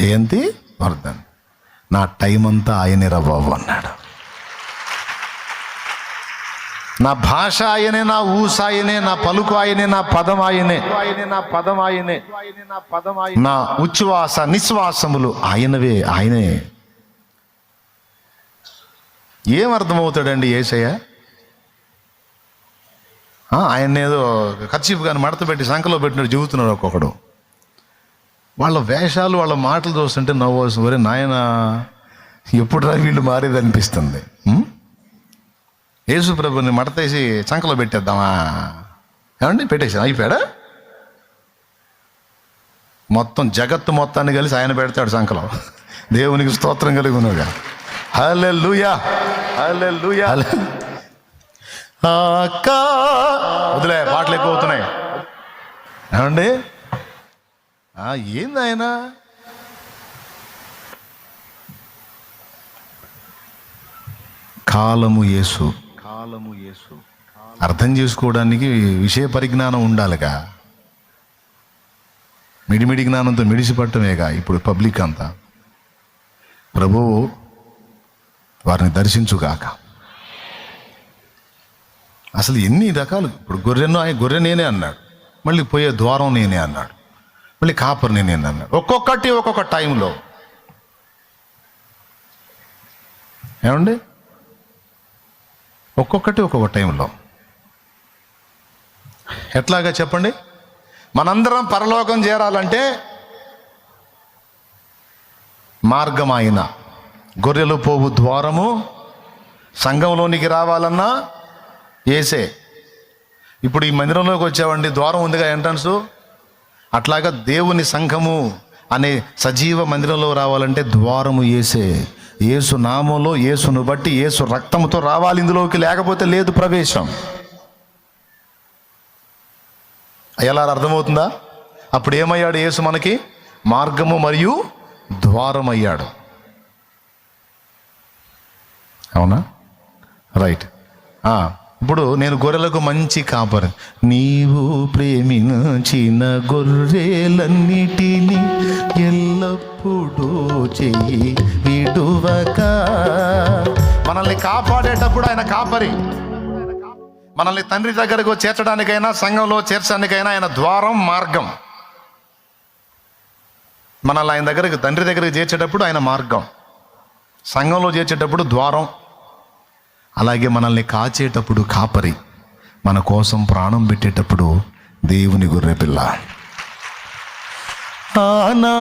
జయంతి వర్ధన్ నా టైం అంతా ఆయనే రా బాబు అన్నాడు. నా భాష ఆయనే నా ఊస ఆయనే నా పలుకు ఆయనే నా పదం ఆయనే. ఆయనే నా పదం ఆయనే నా పదం నా ఉచ్ఛ్వాస నిశ్వాసములు ఆయనవే ఆయనే. ఏం అర్థమవుతాడండి ఏసయ్య? ఆయన ఏదో ఖర్చీపు కానీ మడత పెట్టి సంఖలో పెట్టినట్టు చెబుతున్నాడు ఒక్కొక్కడు. వాళ్ళ వేషాలు వాళ్ళ మాటలు చూస్తుంటే నవ్వు వస్తుంది ఒరే నాయన ఎప్పుడు రా వీళ్ళు మారేది అనిపిస్తుంది? యేసు ప్రభుని మడతేసి చంకలో పెట్టేద్దామా? ఏమండి పెట్టేసి అయిపోయాడా? మొత్తం జగత్తు మొత్తాన్ని కలిసి ఆయన పెడతాడు సంకలో దేవునికి స్తోత్రం కలిగి ఉన్నాడు. హలే లూయా హలే లూయా వదిలే పాటలు ఎక్కువ అవుతున్నాయి. ఏమండి? ఏంది ఆయన కాలము యేసు. కాలము యేసు. అర్థం చేసుకోవడానికి విషయ పరిజ్ఞానం ఉండాలిగా. మిడిమిడి జ్ఞానంతో మిడిసిపట్టమేగా ఇప్పుడు పబ్లిక్ అంతా. ప్రభువు వారిని దర్శించుగాక. అసలు ఎన్ని రకాలు? ఇప్పుడు గొర్రెను ఆయన గొర్రె నేనే అన్నాడు. మళ్ళీ పోయే ద్వారం నేనే అన్నాడు. మళ్ళీ కాపర్ నేను అన్నాడు ఒక్కొక్కటి ఒక్కొక్క టైంలో. ఏమండి? ఒక్కొక్కటి ఒక్కొక్క టైంలో. ఎట్లాగా చెప్పండి? మనందరం పరలోకం చేరాలంటే మార్గం ఆయన గొర్రెలు పోవు ద్వారము సంఘంలోనికి రావాలన్నా ఏసే. ఇప్పుడు ఈ మందిరంలోకి వచ్చావండి ద్వారం ఉందిగా ఎంట్రన్స్? అట్లాగా దేవుని సంఘము అనే సజీవ మందిరంలో రావాలంటే ద్వారము ఏసే. ఏసు నామంలో ఏసును బట్టి ఏసు రక్తంతో రావాలి ఇందులోకి లేకపోతే లేదు ప్రవేశం. ఎలా అర్థమవుతుందా? అప్పుడు ఏమయ్యాడు యేసు మనకి? మార్గము మరియు ద్వారం అయ్యాడు అవునా? రైట్. ఆ, ఇప్పుడు నేను గొర్రెలకు మంచి కాపరి. నీవు ప్రేమించిన గొర్రెలన్నిటినీ ఎల్లప్పుడూ చెయ్యి విడువక. మనల్ని కాపాడేటప్పుడు ఆయన కాపరి. మనల్ని తండ్రి దగ్గరకు చేర్చడానికైనా సంఘంలో చేర్చడానికైనా ఆయన ద్వారం మార్గం. మనల్ని ఆయన దగ్గరకు తండ్రి దగ్గరకు చేర్చేటప్పుడు ఆయన మార్గం. సంఘంలో చేర్చేటప్పుడు ద్వారం. అలాగే మనల్ని కాచేటప్పుడు కాపరి. మన కోసం ప్రాణం పెట్టేటప్పుడు దేవుని గొర్రె పిల్ల ఆనా